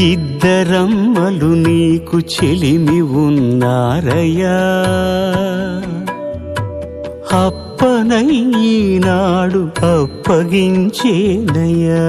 ఇద్దరమ్మలు నీకు చెలిమి ఉన్నారయ్యా. అప్పనయ్యనాడు అప్పగించేనయ్యా.